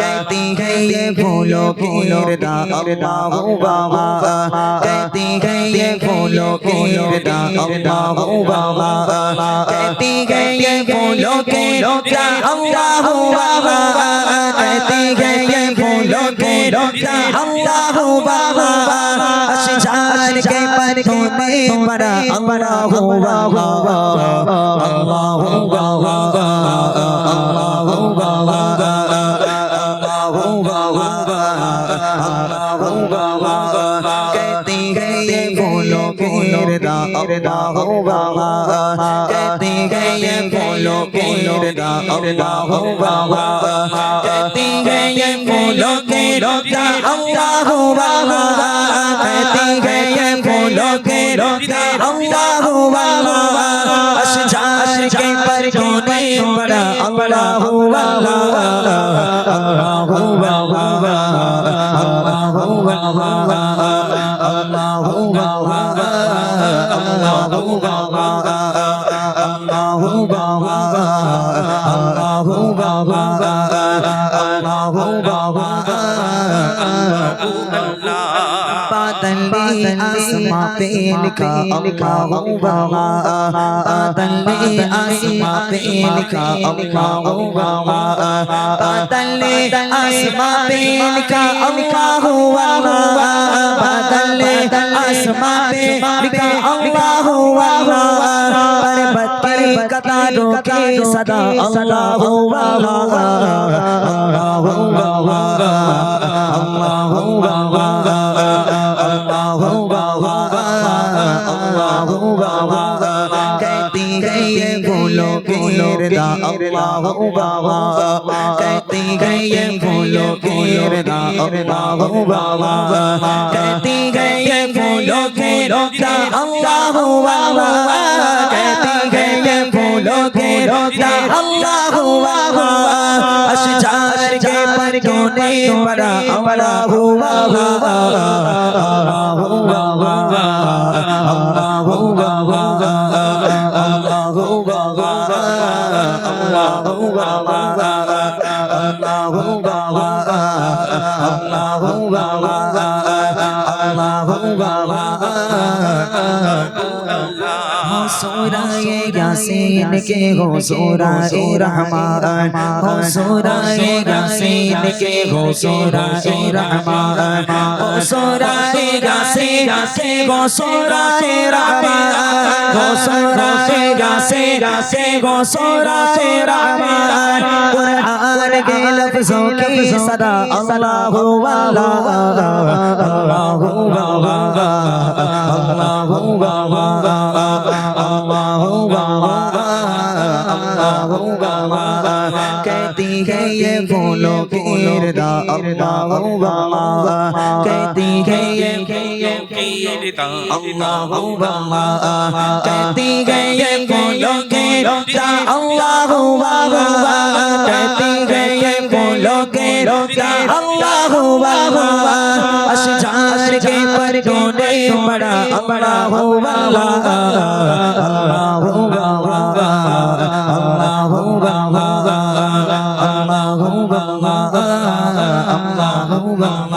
कहती है ये फूलों की रदा अल्लाह बाबा कहती है ये फूलों की रदा अल्लाह बाबा कहती है ये फूलों की रदा अल्लाह बाबा कहती है ये फूलों की रदा अल्लाह बाबा अशजार के তুমি পড়া আল্লাহু আল্লাহ আল্লাহু আল্লাহু कहती है ये बोलो केरदा अल्लाह हो बाबा कहती है ये बोलो केरदा अल्लाह हो बाबा हुआ अशजार के पर कोने पड़ा अल्लाह हुआ अल्लाह हुआ अल्लाह हुआ अल्लाह हुआ अल्लाह हुआ Allah تلی اسما پین کا اللہ ہوا تلی اسما پین کا اللہ ہوا تلی اسما پین کا اللہ ہوا تلی اسما پین کا اللہ ہوا قطاروں کی صدا اللہ ہوا اللہ ہوا اللہ ہوا फूलो केरदा अल्लाह बाबा कहती गई ये फूलो केरदा अल्लाह बाबा कहती गई ये फूलो केरदा अल्लाह बाबा कहती गई ये फूलो केरदा अल्लाह बाबा अशजार के पर कोने पर अमरा हुआ बाबा সোরায়ে ইয়াসিন কে হো সোরায়ে রহমান হো সোরায়ে ইয়াসিন কে হো সোরায়ে রহমান হো সোরায়ে ইয়াসিন সেগা সেগা সেগো সোরা সোরা মান কুরআন কে লফজোं की सदा अल्लाहु वाला अल्लाहु वाला अल्लाहु वाला अल्लाहु वाला अल्लाहु वाला कहती है ये बोलो कीर्दा अल्लाहु वाला कहती है ये يقيد الله الله كتير يقولون كتا الله الله كتير يقولون كتا الله الله أشجار کے پرگونے بڑا اللہ اللہ اللہ Allah